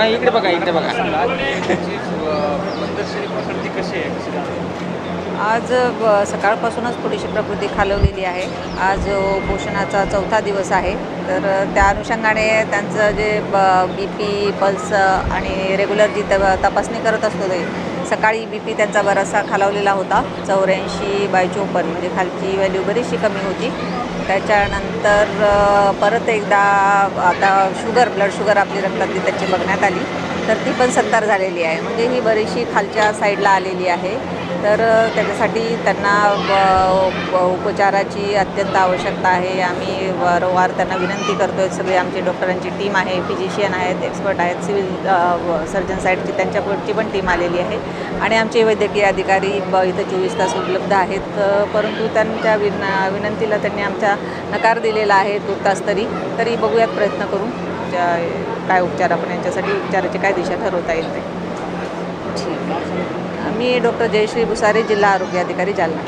हा इकडे बघा इकडे बघा. आज ब- सकाळपासूनच थोडीशी प्रकृती खालवलेली आहे. आज उपोषणाचा चौथा दिवस आहे. तर त्या अनुषंगाने त्यांचं जे बी पी पल्स आणि रेग्युलर जी त- तपासणी करत असतो ते सकाळी बी पी त्यांचा बराचसा खालावलेला होता. चौऱ्याऐंशी बाय चोपन्न म्हणजे खालची व्हॅल्यू बरीचशी कमी होती. त्याच्यानंतर परत एकदा आता शुगर ब्लड शुगर आपली रक्तातली त्याची बघण्यात आली. तर ती पण सत्तर झालेली आहे. म्हणजे ही बरीचशी खालच्या साईडला आलेली आहे. तर त्याच्यासाठी त्यांना उपचाराची अत्यंत आवश्यकता आहे. आम्ही वारंवार त्यांना विनंती करतो आहे सगळे आमची डॉक्टरांची टीम आहे फिजिशियन आहेत एक्सपर्ट आहेत सिव्हिल सर्जन साईडची त्यांच्याकडची पण टीम आलेली आहे. आणि आमचे वैद्यकीय अधिकारी ब इथं चोवीस तास उपलब्ध आहेत. परंतु त्यांच्या विन विनंतीला त्यांनी आमच्या नकार दिलेला आहे तुर्तास तरी. तरी बघूयात प्रयत्न करून ज्या काय उपचार आपण यांच्यासाठी उपचाराची काय दिशा ठरवता येईल ते ठीक मी डॉक्टर जयश्री भुसारे जिल्हा आरोग्य अधिकारी जालना.